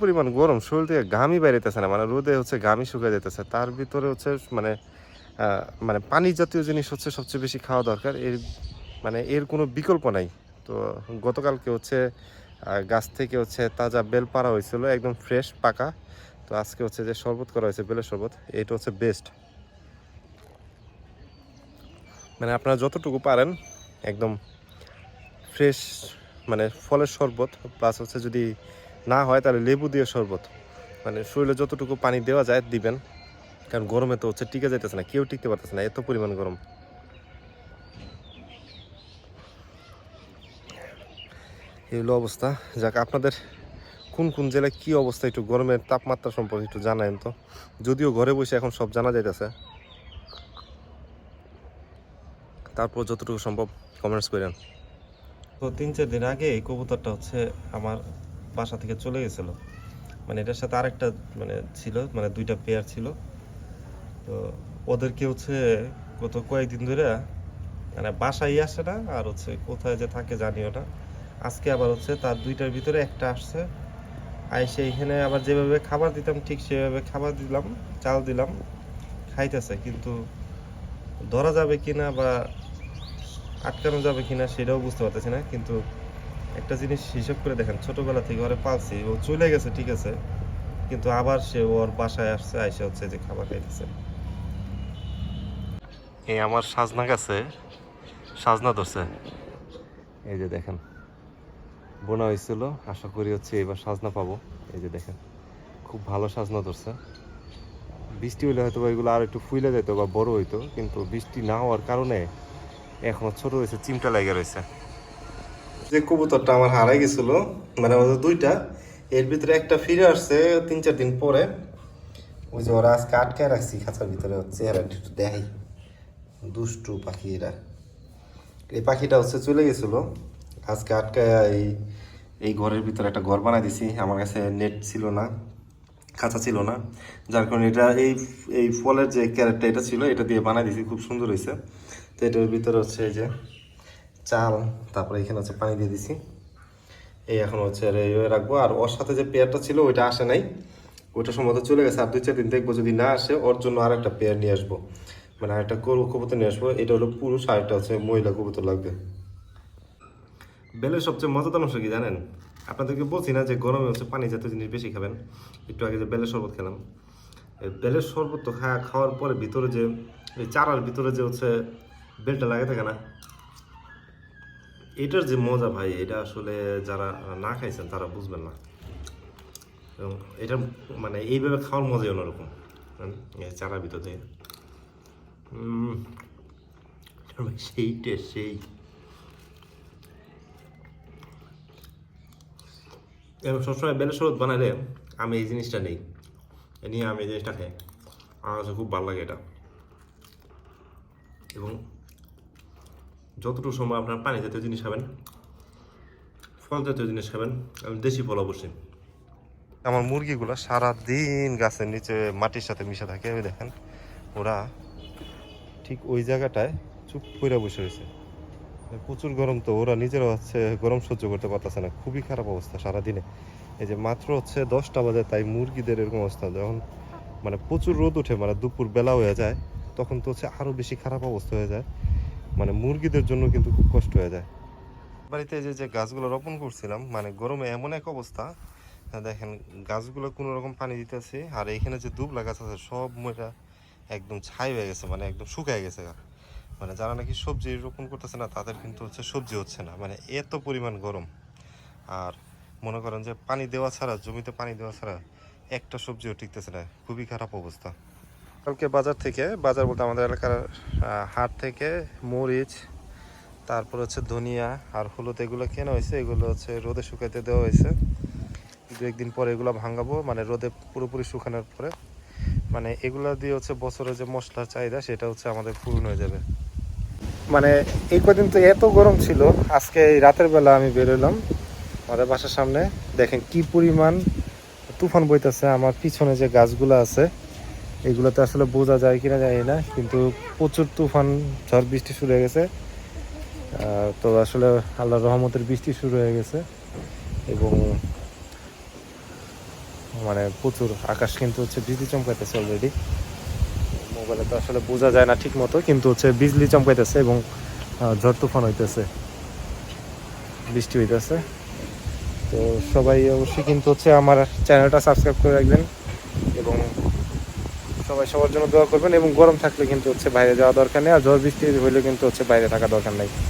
পরিমাণ গরম শরীর থেকে ঘামই বাইরেতেছে না মানে রোদে হচ্ছে ঘামই শুকিয়ে যেতেছে তার ভিতরে হচ্ছে মানে মানে পানি জাতীয় জিনিস হচ্ছে সবচেয়ে বেশি খাওয়া দরকার। এর মানে এর কোনো বিকল্প নাই। তো গতকালকে হচ্ছে গাছ থেকে হচ্ছে তাজা বেল পাড়া হয়েছিল, একদম ফ্রেশ, পাকা। তো আজকে হচ্ছে যে শরবত করা হয়েছে, বেলের শরবত। এটা হচ্ছে বেস্ট। মানে আপনারা যতটুকু পারেন, একদম ফ্রেশ মানে ফলের শরবত, প্লাস হচ্ছে যদি না হয় তাহলে লেবু দিয়ে শরবত। মানে শরীরে যতটুকু পানি দেওয়া যায় দিবেন। কারণ গরমে তো হচ্ছে টিকে যাইতেছে না, কেউ টিকতে পারতেছে না, এত পরিমাণ গরম। এই হলো অবস্থা। যাক, আপনাদের কোন কোন জেলায় কি অবস্থা, একটু গরমের তাপমাত্রা সম্পর্কে একটু জানায়েন তো। যদিও ঘরে বসে এখন সব জানা যাইতেছে। তারপর যতটুকু সম্ভব কমেন্টস করেন। তো তিন, চার দিন আগে এই কবুতরটা হচ্ছে আমার বাসা থেকে চলে গেছিল। মানে এটার সাথে আরেকটা মানে ছিল মানে দুইটা পেয়ার ছিল। তো ওদেরকে হচ্ছে গত কয়েকদিন ধরে মানে বাসায় আসে না, আর হচ্ছে কোথায় যে থাকে জানিও না আজকে আবার হচ্ছে তার দুইটার ভিতরে একটা আসছে। আইসে এখানে আবার যেভাবে খাবার দিতাম, ঠিক সেভাবে খাবার দিলাম, চাল দিলাম, খাইতেছে। কিন্তু ধরা যাবে কিনা বা আটকানো যাবে কিনা সেটাও বুঝতে পারতেছি না। কিন্তু একটা জিনিস হিসাব করে দেখেন, ছোটবেলা থেকে ওরে পালছি, ও চলে গেছে, ঠিক আছে, কিন্তু আবার সে ওর বাসায় আসছে, আইসে হচ্ছে যে খাবার খাইতেছে। এই আমার সাজনা গাছে সাজনা ধরছে। এই যে দেখেন, বোনা হয়েছিল, আশা করি হচ্ছে এবার সাজনা পাবো। এই যে দেখেন, খুব ভালো সাজনা ধরছে। বৃষ্টি হলে হয়তো এগুলো আর একটু ফুলে যেত বা বড় হইতো, কিন্তু বৃষ্টি না হওয়ার কারণে এখনও ছোট রয়েছে, চিমটা লেগে রয়েছে। যে কবুতরটা আমার হারাই গেছিল মানে ওদের দুইটা, এর ভিতরে একটা ফিরে আসছে তিন চার দিন পরে। ওই যে ওরা আজকে আটকে রাখছি খাঁচার ভিতরে হচ্ছে চেহারা একটু দেখাই। দুষ্টু পাখি এরা। এই পাখিটা হচ্ছে চলে গেছিল। আজকে আটকে এই এই ঘরের ভিতরে একটা ঘর বানাই দিছি। আমার কাছে নেট ছিল না, খাঁচা ছিল না। যার কারণে এটা এই এই ফলের যে ক্যারেটটা এটা ছিল, এটা দিয়ে বানাই দিছি। খুব সুন্দর হয়েছে। তো এটার ভিতরে হচ্ছে এই যে চাল, তারপরে এখানে হচ্ছে পানি দিয়ে দিছি। এই এখন হচ্ছে এই রাখব। আর ওর সাথে যে পেয়ারটা ছিল, ওইটা আসে নাই। ওইটা সম্ভবত চলে গেছে। আর দুই চার দিন দেখব যদি না আসে, ওর জন্য আর একটা পেয়ার নিয়ে আসব। মানে আরেকটা গরু কবুতর নিয়ে আসব। এটা হলো পুরুষ আর একটা হচ্ছে মহিলা কবুতর লাগবে। বেলের সবচেয়ে মজাদার অংশ কি জানেন? আপনাদেরকে বলছি না যে গরমে হচ্ছে পানি জাতীয় জিনিস বেশি খাবেন। একটু আগে যে বেলের শরবত খেলাম। বেলের শরবত তো খাওয়া খাওয়ার পরে ভিতরে যে চারার ভিতরে যে হচ্ছে বেলটা লাগে থাকে না এটার যে মজা ভাই, এটা আসলে যারা না খাইছেন তারা বুঝবেন না। এবং এটা মানে এইভাবে খাওয়ার মজাই অন্যরকম। চারা ভিতর দিয়ে। সেই টেস্ট সেই। এবং সবসময় বেলের শরবত বানালে আমি এই জিনিসটা নেই। নিয়ে আমি এই জিনিসটা খাই। আমার কাছে খুব ভালো লাগে এটা। এবং যতটুকু সময় আপনার পানি জাতীয় জিনিস খাবেন, ফল জাতীয় জিনিস খাবেন দেশি ফল অবশ্যই। আমার মুরগিগুলো সারা দিন গাছের নিচে মাটির সাথে মিশে থাকে ওই দেখেন, ওরা ঠিক ওই জায়গাটায় চুপ করে বসে রয়েছে। প্রচুর গরম তো, ওরা নিজেরা হচ্ছে গরম সহ্য করতে পারতেছে না, খুবই খারাপ অবস্থা সারাদিনে। এই যে মাত্র হচ্ছে দশটা বাজে, তাই মুরগিদের এরকম অবস্থা, যখন মানে প্রচুর রোদ উঠে মানে দুপুর বেলা হয়ে যায়, তখন তো হচ্ছে আরও বেশি খারাপ অবস্থা হয়ে যায়। মানে মুরগিদের জন্য কিন্তু খুব কষ্ট হয়ে যায়। বাড়িতে যে যে গাছগুলো রোপণ করছিলাম মানে গরমে এমন এক অবস্থা, দেখেন গাছগুলো কোনো রকম পানি দিতেছে, আর এখানে যে দুবলা গাছ আছে, সব ময়টা একদম ছাই হয়ে গেছে মানে একদম শুকায় গেছে মানে যারা নাকি সবজি রোপণ করতেছে না, তাদের কিন্তু হচ্ছে সবজি হচ্ছে না মানে এত পরিমাণ গরম। আর মনে করেন যে পানি দেওয়া ছাড়া, জমিতে পানি দেওয়া ছাড়া একটা সবজিও টিকতেছে না, খুবই খারাপ অবস্থা। কালকে বাজার থেকে, বাজার বলতে আমাদের এলাকার হাট থেকে মরিচ, তারপর হচ্ছে ধনিয়া আর হলুদ, এগুলো কেনা হয়েছে। এগুলো হচ্ছে রোদে শুকাইতে দেওয়া হয়েছে। দু একদিন পরে এগুলো ভাঙাবো মানে রোদে পুরোপুরি শুকানোর পরে। মানে এগুলো দিয়ে হচ্ছে বছরের যে মশলার চাহিদা, সেটা হচ্ছে আমাদের পূরণ হয়ে যাবে। মানে এই কদিন তো এত গরম ছিল, আজকে রাতের বেলা আমি বেরোলাম আমাদের বাসার সামনে। দেখেন কি পরিমাণ তুফান বইতেছে, আমার পিছনে যে গাছগুলো আছে। এগুলোতে আসলে বোঝা যায় কিনা জানি না, কিন্তু প্রচুর তুফান, ঝড় বৃষ্টি শুরু হয়ে গেছে। তো আসলে আল্লাহর রহমতের বৃষ্টি শুরু হয়ে গেছে এবং মানে প্রচুর আকাশ কিন্তু হচ্ছে বিজলি চমকাইতেছে অলরেডি মোবাইলে তো আসলে বোঝা যায় না ঠিক মতো কিন্তু হচ্ছে বিজলি চমকাইতেছে এবং ঝড় তুফান হইতেছে, বৃষ্টি হইতেছে। তো সবাই অবশ্যই কিন্তু হচ্ছে আমার চ্যানেলটা সাবস্ক্রাইব করে রাখবেন এবং সবাই সবার জন্য দোয়া করবেন এবং গরম থাকলে কিন্তু হচ্ছে বাইরে যাওয়া দরকার নেই আর ঝড় বৃষ্টি হইলে কিন্তু হচ্ছে বাইরে থাকা দরকার নেই।